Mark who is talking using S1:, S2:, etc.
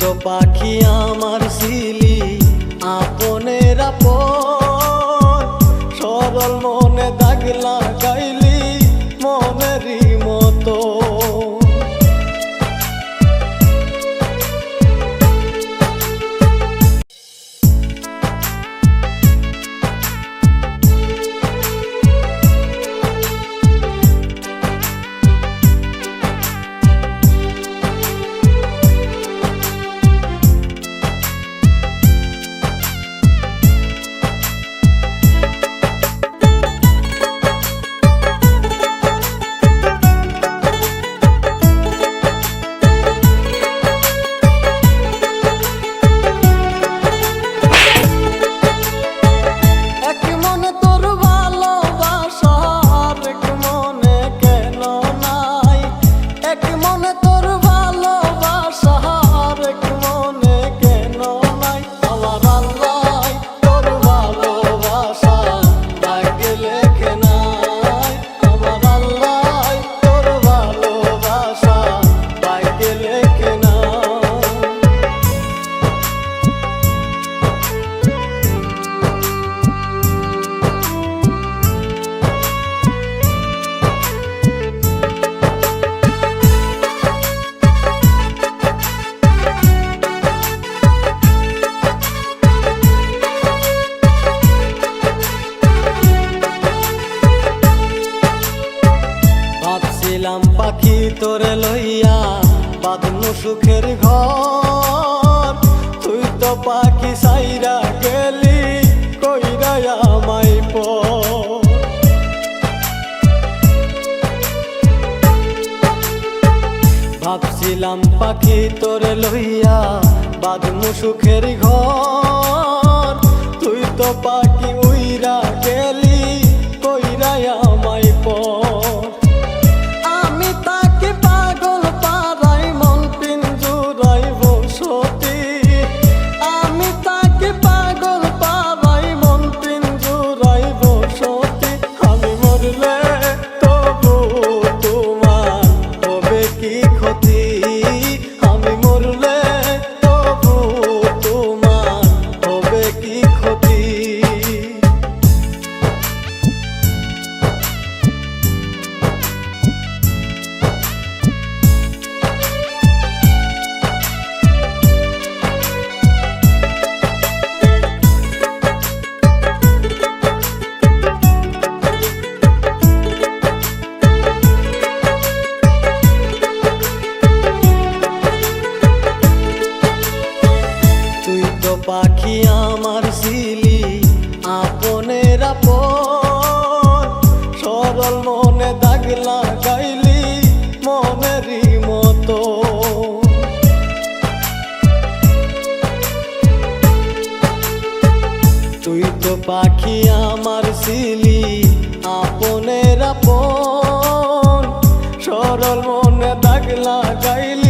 S1: তো পাখি আমার সিলি আপনের আপন। সরল মনে দাগ ভাবছিলাম পাখি তোরে লইয়া, বাঁধনু সুখের ঘর। তুই তো পাখি সাইরা গেলি, কইরা আমায় পর। ভাবছিলাম পাখি তোরে লইয়া, বাঁধনু সুখের ঘর। তুই তো পাখি উইরা গেলি আমার ছিলি আপনের আপন। সরল মনে দাগ লাগাইলি মনেরই মতো। তুই তো পাখি আমার ছিলি আপনের আপন। সরল মনে দাগ লাগাইলি